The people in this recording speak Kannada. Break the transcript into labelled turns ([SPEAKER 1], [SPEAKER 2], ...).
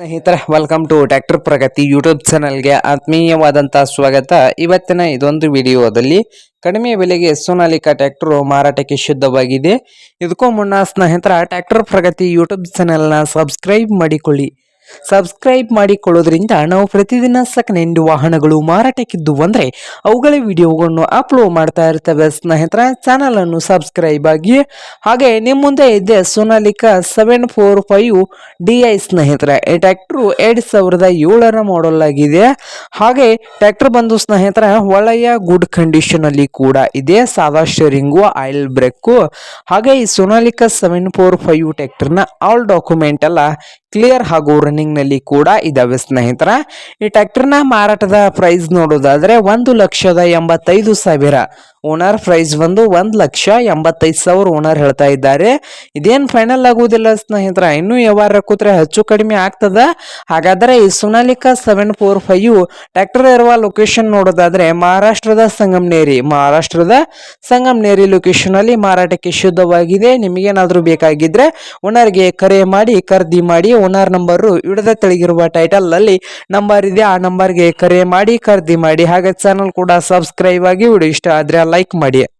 [SPEAKER 1] ಸ್ನೇಹಿತರೆ welcome to tractor Pragati YouTube ಚಾನಲ್ಗೆ ಆತ್ಮೀಯವಾದಂಥ ಸ್ವಾಗತ. ಇವತ್ತಿನ ಇದೊಂದು ವಿಡಿಯೋದಲ್ಲಿ ಕಡಿಮೆ ಬೆಲೆಗೆ ಸೋನಾಲಿಕಾ ಟ್ಯಾಕ್ಟರ್ ಮಾರಾಟಕ್ಕೆ ಶುದ್ಧವಾಗಿದೆ. ಇದಕ್ಕೂ ಮುನ್ನ ಸ್ನೇಹಿತರ ಟ್ಯಾಕ್ಟರ್ ಪ್ರಗತಿ ಯೂಟ್ಯೂಬ್ ಚಾನೆಲ್ನ ಸಬ್ಸ್ಕ್ರೈಬ್ ಮಾಡಿಕೊಳ್ಳಿ. ಸಬ್ಸ್ಕ್ರೈಬ್ ಮಾಡಿಕೊಳ್ಳೋದ್ರಿಂದ ನಾವು ಪ್ರತಿದಿನ ಸೆಕೆಂಡ್ ವಾಹನಗಳು ಮಾರಾಟಕ್ಕಿದ್ದು ಅಂದರೆ ಅವುಗಳ ವಿಡಿಯೋಗಳನ್ನು ಅಪ್ಲೋಡ್ ಮಾಡ್ತಾ ಇರ್ತವೆ. ಸ್ನೇಹಿತರ ಚಾನಲನ್ನು ಸಬ್ಸ್ಕ್ರೈಬ್ ಆಗಿ. ಹಾಗೆ ನಿಮ್ಮ ಮುಂದೆ ಇದೆ Sonalika seven four five D I ಸ್ನೇಹಿತರೆ. ಈ ಟ್ಯಾಕ್ಟ್ರು ಎರಡು ಸಾವಿರದ ಏಳರ ಮಾಡಲ್ ಆಗಿದೆ. ಹಾಗೆ ಟ್ರ್ಯಾಕ್ಟರ್ ಬಂದು ಸ್ನೇಹಿತರ, ಒಳ್ಳೆಯ ಗುಡ್ ಕಂಡೀಷನ್ ಅಲ್ಲಿ ಕೂಡ ಇದೆ. ಸಾದಾ ಸ್ಟೇರಿಂಗು ಆಯಿಲ್ ಬ್ರೇಕು ಹಾಗೆ ಈ ಸೋನಾಲಿಕಾ ಸೆವೆನ್ ಫೋರ್ ಫೈವ್ ಟ್ಯಾಕ್ಟರ್ನ ಆಲ್ ಡಾಕ್ಯುಮೆಂಟ್ ಎಲ್ಲ ಕ್ಲಿಯರ್ ಹಾಗೂ ನಲ್ಲಿ ಕೂಡ ಇದಾವೆ ಸ್ನೇಹಿತರ. ಈ ಟ್ರ್ಯಾಕ್ಟರ್ನ ಮಾರಾಟದ ಪ್ರೈಸ್ ನೋಡೋದಾದ್ರೆ ಒಂದು ಲಕ್ಷದ ಎಂಬತ್ತೈದು ಸಾವಿರ. ಓನರ್ ಪ್ರೈಸ್ ಬಂದು ಒಂದು ಲಕ್ಷ ಎಂಬತ್ತೈದು ಸಾವಿರ ಓನರ್ ಹೇಳ್ತಾ ಇದ್ದಾರೆ. ಇದೇನು ಫೈನಲ್ ಆಗುವುದಿಲ್ಲ ಸ್ನೇಹಿತರ, ಇನ್ನೂ ವ್ಯವಹಾರ ಕೂತ್ರೆ ಹೆಚ್ಚು ಕಡಿಮೆ ಆಗ್ತದ. ಹಾಗಾದರೆ ಈ Sonalika seven four five tractor ಇರುವ ಲೊಕೇಶನ್ ನೋಡೋದಾದ್ರೆ ಮಹಾರಾಷ್ಟ್ರದ ಸಂಗಮ್ನೇರಿ. ಮಹಾರಾಷ್ಟ್ರದ ಸಂಗಮ್ನೇರಿ ಲೊಕೇಶನ್ ಅಲ್ಲಿ ಮಾರಾಟಕ್ಕೆ ಶುದ್ಧವಾಗಿದೆ. ನಿಮಗೇನಾದರೂ ಬೇಕಾಗಿದ್ರೆ ಓನರ್ಗೆ ಕರೆ ಮಾಡಿ, ಖರೀದಿ ಮಾಡಿ, ಓನರ್ ನಂಬರು ಇಡದ ತೆಳಗಿರುವ ಟೈಟಲ್ ಅಲ್ಲಿ ನಂಬರ್ ಇದೆ, ಆ ನಂಬರ್ಗೆ ಕರೆ ಮಾಡಿ, ಖರೀದಿ ಮಾಡಿ. ಹಾಗೆ ಚಾನಲ್ ಕೂಡ ಸಬ್ಸ್ಕ್ರೈಬ್ ಆಗಿ ವಿಡಿಯೋ ಇಷ್ಟ ಆದ್ರೆ ಲೈಕ್ ಮಾಡಿ.